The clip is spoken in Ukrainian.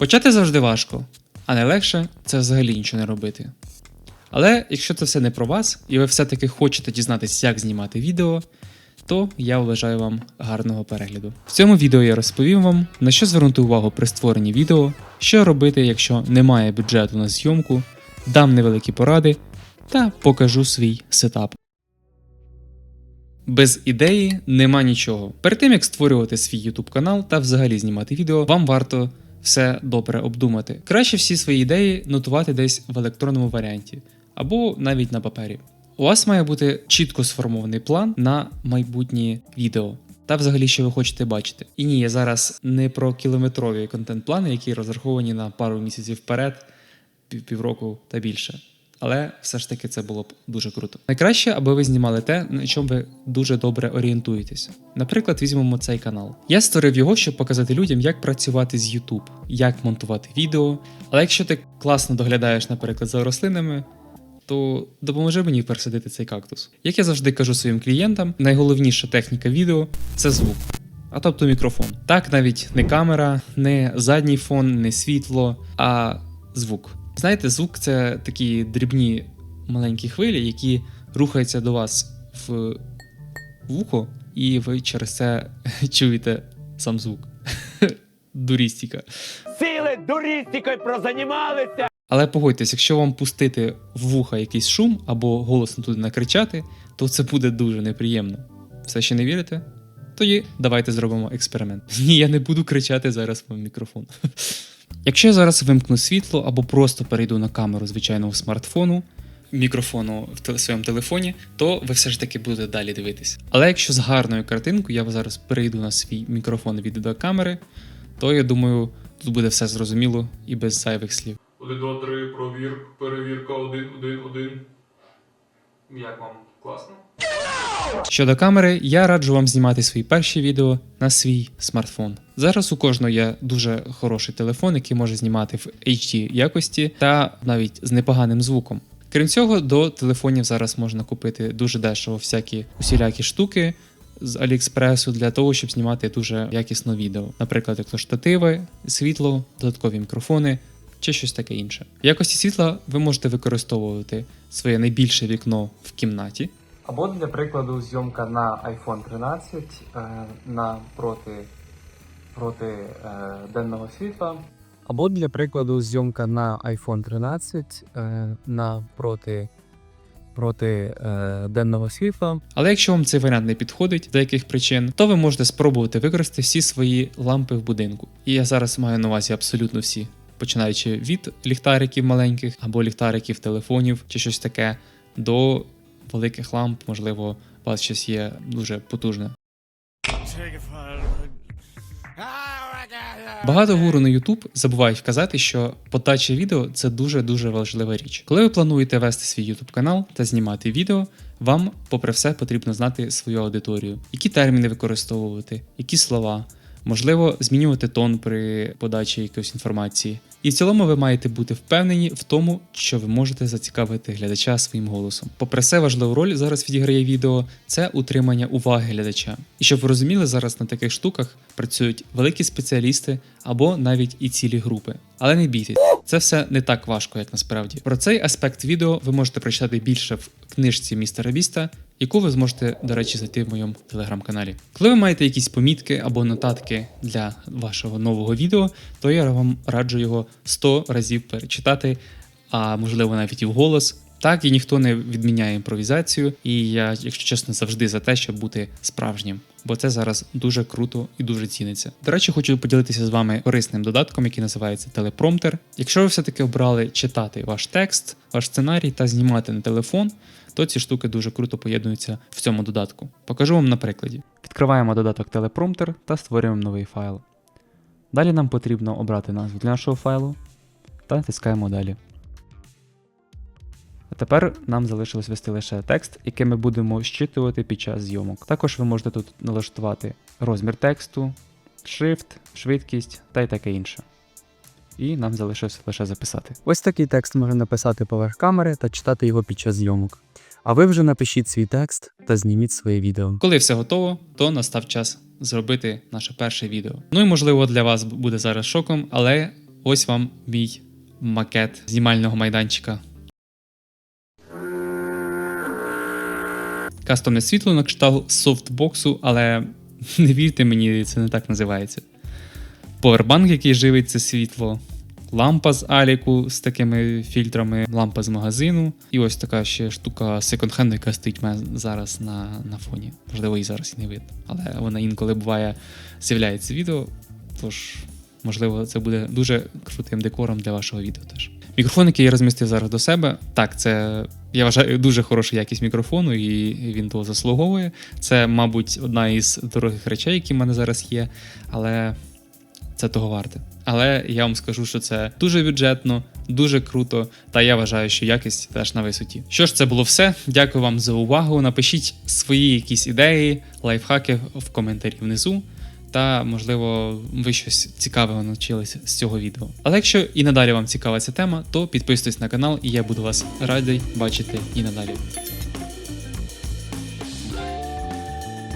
Почати завжди важко, а найлегше це взагалі нічого не робити. Але якщо це все не про вас, і ви все-таки хочете дізнатися, як знімати відео, то я вважаю вам гарного перегляду. В цьому відео я розповім вам, на що звернути увагу при створенні відео, що робити, якщо немає бюджету на зйомку, дам невеликі поради та покажу свій сетап. Без ідеї нема нічого. Перед тим як створювати свій YouTube канал та взагалі знімати відео, вам варто все добре обдумати. Краще всі свої ідеї нотувати десь в електронному варіанті або навіть на папері. У вас має бути чітко сформований план на майбутнє відео. Та взагалі, що ви хочете бачити. І ні, я зараз не про кілометрові контент-плани, які розраховані на пару місяців вперед, пів- півроку та більше. Але все ж таки це було б дуже круто. Найкраще, аби ви знімали те, на чому ви дуже добре орієнтуєтеся. Наприклад, візьмемо цей канал. Я створив його, щоб показати людям, як працювати з YouTube, як монтувати відео. Але якщо ти класно доглядаєш, наприклад, за рослинами, то допоможи мені пересадити цей кактус. Як я завжди кажу своїм клієнтам, найголовніша техніка відео це звук. А тобто мікрофон. Так, навіть не камера, не задній фон, не світло, а звук. Знаєте, звук це такі дрібні маленькі хвилі, які рухаються до вас в вухо, і ви через це чуєте сам звук. Дурістіка. Сили дурістикою прозанімалися! Але погодьтесь, якщо вам пустити в вуха якийсь шум або голосно туди накричати, то це буде дуже неприємно. Все ще не вірите? Тоді давайте зробимо експеримент. Ні, я не буду кричати зараз в мікрофон. Якщо я зараз вимкну світло або просто перейду на камеру звичайного смартфону, мікрофону в своєму телефоні, то ви все ж таки будете далі дивитись. Але якщо з гарною картинкою я зараз перейду на свій мікрофон від відеокамери, то я думаю, тут буде все зрозуміло і без зайвих слів. 1, 2, 3, провір, перевірка, 1, 1, 1. Як вам? Класно? Щодо камери, я раджу вам знімати свої перші відео на свій смартфон. Зараз у кожного є дуже хороший телефон, який може знімати в HD якості та навіть з непоганим звуком. Крім цього, до телефонів зараз можна купити дуже дешево всякі усілякі штуки з Аліекспресу для того, щоб знімати дуже якісно відео. Наприклад, як то штативи, світло, додаткові мікрофони чи щось таке інше. В якості світла ви можете використовувати своє найбільше вікно в кімнаті, Або для прикладу зйомка на iPhone 13 е, на проти, проти е, денного світла. Або для прикладу зйомка на iPhone 13 е, на проти, проти е, денного світла. Але якщо вам цей варіант не підходить з деяких причин, то ви можете спробувати використати всі свої лампи в будинку. І я зараз маю на увазі абсолютно всі, починаючи від ліхтариків маленьких або ліхтариків телефонів чи щось таке, до великих ламп, можливо, у вас щось є дуже потужне. Багато гуру на YouTube забувають вказати, що подача відео це дуже дуже важлива річ. Коли ви плануєте вести свій YouTube канал та знімати відео, вам, попри все, потрібно знати свою аудиторію, які терміни використовувати, які слова, можливо, змінювати тон при подачі якоїсь інформації. І в цілому ви маєте бути впевнені в тому, що ви можете зацікавити глядача своїм голосом. Попри все, важливу роль зараз відіграє відео це утримання уваги глядача. І щоб ви розуміли, зараз на таких штуках працюють великі спеціалісти або навіть і цілі групи. Але не бійтесь, це все не так важко, як насправді. Про цей аспект відео ви можете прочитати більше в книжці містера Біста, яку ви зможете, до речі, знайти в моєму телеграм-каналі. Коли ви маєте якісь помітки або нотатки для вашого нового відео, то я вам раджу його 100 разів перечитати, а можливо навіть і вголос. Так, і ніхто не відміняє імпровізацію, і я, якщо чесно, завжди за те, щоб бути справжнім, бо це зараз дуже круто і дуже ціниться. До речі, хочу поділитися з вами корисним додатком, який називається телепромтер. Якщо ви все-таки обрали читати ваш текст, ваш сценарій та знімати на телефон, то ці штуки дуже круто поєднуються в цьому додатку. Покажу вам на прикладі. Відкриваємо додаток телепромтер та створюємо новий файл. Далі нам потрібно обрати назву для нашого файлу та натискаємо далі. А тепер нам залишилось ввести лише текст, який ми будемо щитувати під час зйомок. Також ви можете тут налаштувати розмір тексту, шрифт, швидкість та й таке інше. І нам залишилось лише записати. Ось такий текст можна написати поверх камери та читати його під час зйомок. А ви вже напишіть свій текст та зніміть своє відео. Коли все готово, то настав час зробити наше перше відео. Ну і можливо для вас буде зараз шоком, але ось вам мій макет знімального майданчика. Кастомне світло на кшталт софтбоксу, але не вірте мені, це не так називається. Повербанк, який живить це світло, лампа з Аліку з такими фільтрами, лампа з магазину. І ось така ще штука секонд-хенду, яка стоїть зараз на, на фоні. Можливо, її зараз і не видно. Але вона інколи буває з'являється відео. Тож, можливо, це буде дуже крутим декором для вашого відео теж. Мікрофон, який я розмістив зараз до себе, так, це я вважаю дуже хороша якість мікрофону, і він того заслуговує. Це, мабуть, одна із дорогих речей, які в мене зараз є, але це того варте. Але я вам скажу, що це дуже бюджетно, дуже круто, та я вважаю, що якість теж на висоті. Що ж, це було все. Дякую вам за увагу. Напишіть свої якісь ідеї, лайфхаки в коментарі внизу. Та, можливо, ви щось цікаве навчилися з цього відео. Але якщо і надалі вам цікава ця тема, то підписуйтесь на канал, і я буду вас радий бачити і надалі.